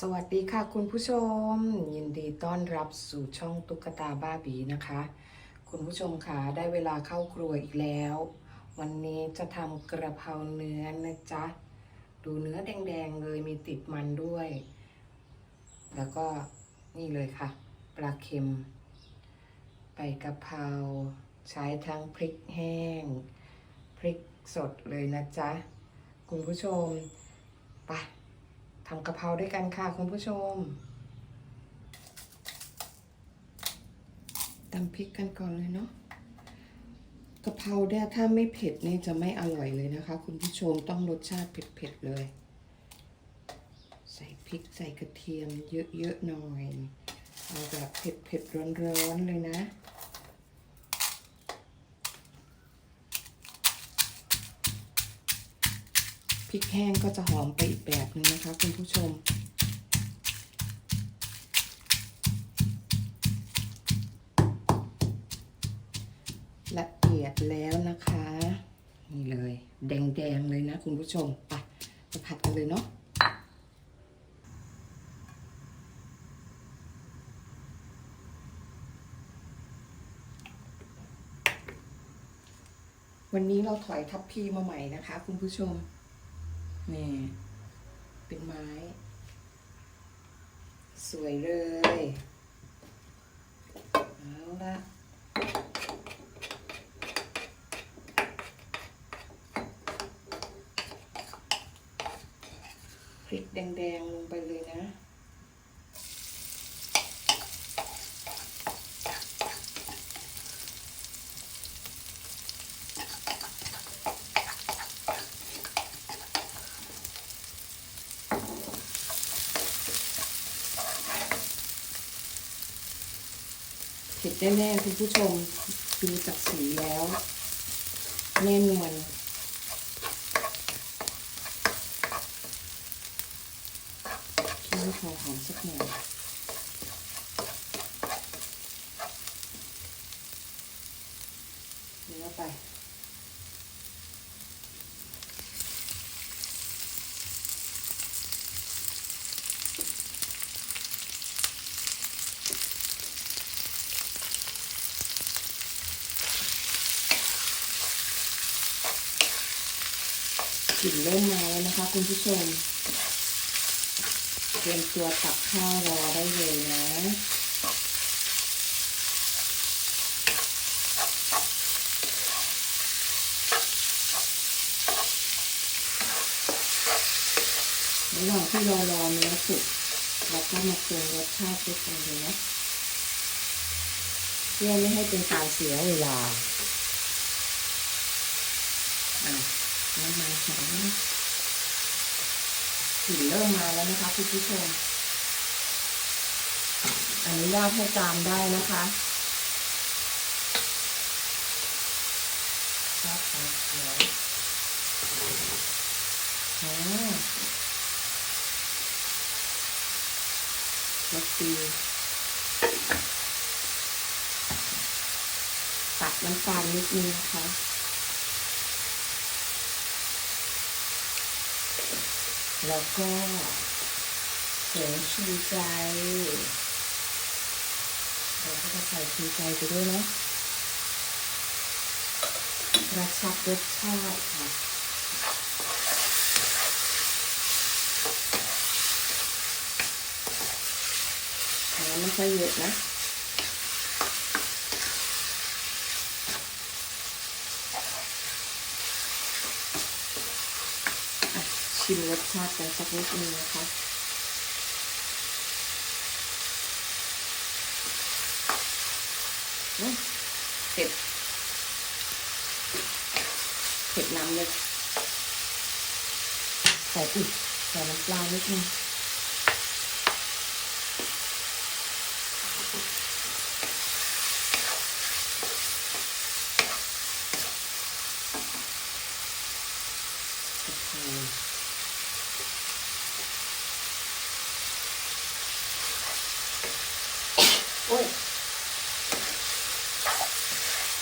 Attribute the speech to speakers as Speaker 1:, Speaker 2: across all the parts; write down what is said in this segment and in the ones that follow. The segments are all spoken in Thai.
Speaker 1: สวัสดีค่ะคุณผู้ชม ยินดีต้อนรับสู่ช่องตุ๊กตาบ้าบีนะคะ คุณผู้ชมค่ะได้เวลาเข้าครัวอีกแล้ว วันนี้จะทำกระเพราเนื้อนะจ๊ะ ดูเนื้อแดงๆเลยมีติดมันด้วย แล้วก็นี่เลยค่ะ ปลาเค็มใบกะเพราใช้ทั้งพริกแห้ง พริกสดเลยนะจ๊ะ คุณผู้ชมำกะเพราด้วยกันค่ะคุณผู้ชมตำพริกกันก่อนเลยเนาะกะเพราเนี่ยถ้าไม่เผ็ดนี่จะไม่อร่อยเลยนะคะ คุณผู้ชมต้องรสชาติเผ็ดๆเลย ใส่พริกใส่กระเทียมเยอะๆหน่อย เอาแบบเผ็ดๆร้อนๆเลยนะ ริกแห้งก็จะหอมไปอีกแบบหนึ่งนะคะคุณผู้ชม ละเอียดแล้วนะคะ นี่เลย แดงๆเลยนะคุณผู้ชมไปจะผัดกันเลยเนาะวันนี้เราถอยทับพีมาใหม่นะคะคุณผู้ชม นี่ เป็นไม้ สวยเลย เอาละพริกแดง ๆ ลงไปเลยนะ ผ็ดแน่ๆคุณผู้ชมดูจากสีแล้วแน่นวลขี้ให้พอหอมสักหน่อย ลิ่นเริ่มมาแล้วนะคะ คุณผู้ชม เตรียมตัวตักข้าวรอได้เลยนะ ระหว่างที่รารอเนื้อสุกเราก็มาปรุงรสชาติด้วยกันเลยนะเพื่อไม่ให้เป็นการเสียเวลาอะ น้ำมันหอมกลิ่นเริ่มมาแล้วนะคะคุณผู้ชมอนุญาตให้ตามได้นะคะชอบสีเขียวอ๋อรสดีตัดน้ำตาลนิดนึงนะคะ แล้วก็ผงชูใจเราก็จะใส่ชูใจไปด้วยนะกระชับรสชาติค่ะน้ำไม่ค่อยเยอะนะ ชิมรสชาติกันสักนิดนึงนะคะอืมเผ็ด เผ็ดน้ำเลยใส่อุดใส่น้ำปลานิดนึงก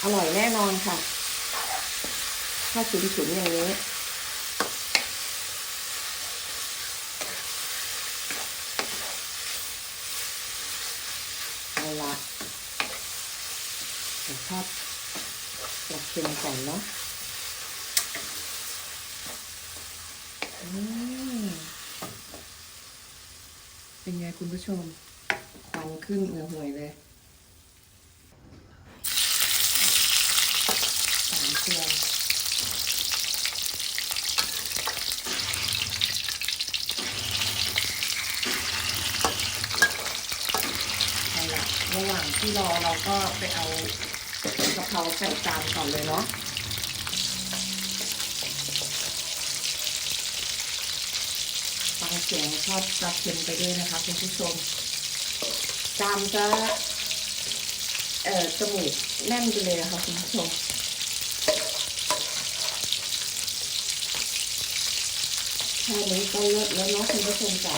Speaker 1: อร่อยแน่นอนค่ะ ถ้าฉุนๆอย่างนี้เอาละผมทอดปลาเค็มก่อนเนาะอือเป็นไงคุณผู้ชมควันขึ้นเหงื่อหวยเลย ระหว่างที่รอเราก็ไปเอากะเพราใส่จานก่อนเลยเนาะฟังเสียงทอดปลาเค็มไปด้วยนะคะคุณผู้ชมจามจะเอ่อจมูกแน่นไปเลยนะคะคุณผู้ชมแค่นี้ก็เลิศแล้วเนาะคุณผู้ชมจ๋า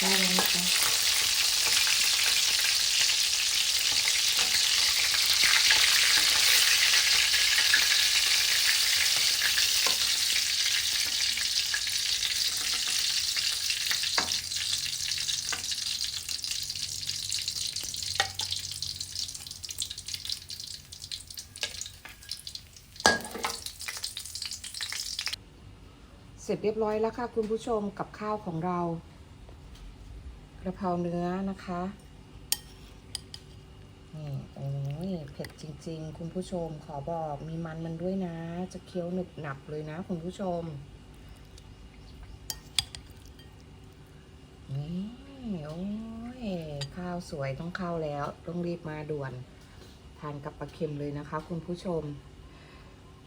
Speaker 1: ได้แล้วนะคะเสร็จเรียบร้อยแล้วค่ะคุณผู้ชมกับข้าวของเรา ระเพราเนื้อนะคะนี่โอ้ยเผ็ดจริง ๆ คุณผู้ชมขอบอกมีมันมันด้วยนะ จะเคี้ยวหนึบหนับเลยนะ คุณผู้ชมนี่โอ้ยข้าวสวยต้องเข้าแล้ว ต้องรีบมาด่วนทานกับปลาเค็มเลยนะคะ คุณผู้ชม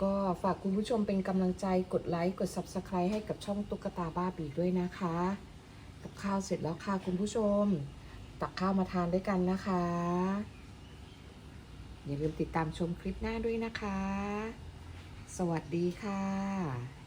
Speaker 1: ก็ฝากคุณผู้ชมเป็นกำลังใจกดไลค์กด Subscribe ให้กับช่องตุ๊กตาบ้าบีด้วยนะคะ กับข้าวเสร็จแล้วค่ะคุณผู้ชม ตักข้าวมาทานด้วยกันนะคะ อย่าลืมติดตามชมคลิปหน้าด้วยนะคะ สวัสดีค่ะ